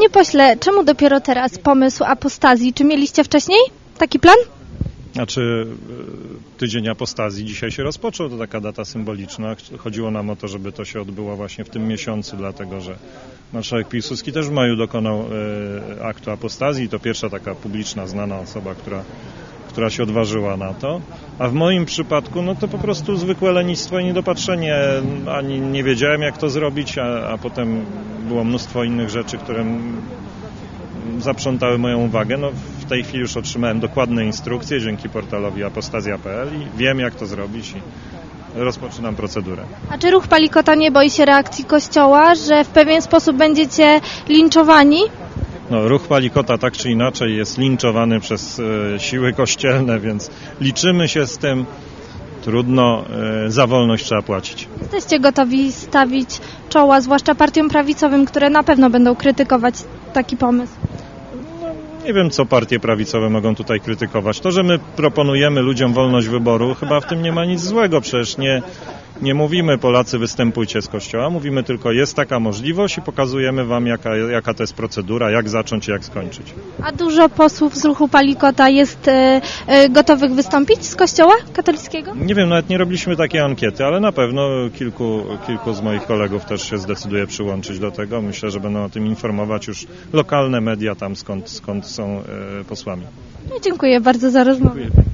Panie pośle, czemu dopiero teraz pomysł apostazji? Czy mieliście wcześniej taki plan? Znaczy, e, tydzień apostazji dzisiaj się rozpoczął, to taka data symboliczna. Ch- Chodziło nam o to, żeby to się odbyło właśnie w tym miesiącu, dlatego że marszałek Piłsudski też w maju dokonał e, aktu apostazji. To pierwsza taka publiczna, znana osoba, która, która się odważyła na to. A w moim przypadku, no to po prostu zwykłe lenistwo i niedopatrzenie. Ani nie wiedziałem, jak to zrobić, a, a potem było mnóstwo innych rzeczy, które zaprzątały moją uwagę. No, w tej chwili już otrzymałem dokładne instrukcje dzięki portalowi apostazja.pl i wiem, jak to zrobić i rozpoczynam procedurę. A czy ruch Palikota nie boi się reakcji Kościoła, że w pewien sposób będziecie linczowani? No, ruch Palikota tak czy inaczej jest linczowany przez e, siły kościelne, więc liczymy się z tym. Trudno, e, za wolność trzeba płacić. Jesteście gotowi stawić czoła, zwłaszcza partiom prawicowym, które na pewno będą krytykować taki pomysł? Nie wiem, co partie prawicowe mogą tutaj krytykować. To, że my proponujemy ludziom wolność wyboru, chyba w tym nie ma nic złego. Przecież nie, nie mówimy Polacy występujcie z kościoła, mówimy tylko jest taka możliwość i pokazujemy wam, jaka, jaka to jest procedura, jak zacząć i jak skończyć. A dużo posłów z ruchu Palikota jest e, e, gotowych wystąpić z Kościoła katolickiego? Nie wiem, nawet nie robiliśmy takiej ankiety, ale na pewno kilku, kilku z moich kolegów też się zdecyduje przyłączyć do tego. Myślę, że będą o tym informować już lokalne media tam, skąd, skąd są e, posłami. No, dziękuję bardzo za rozmowę. Dziękuję.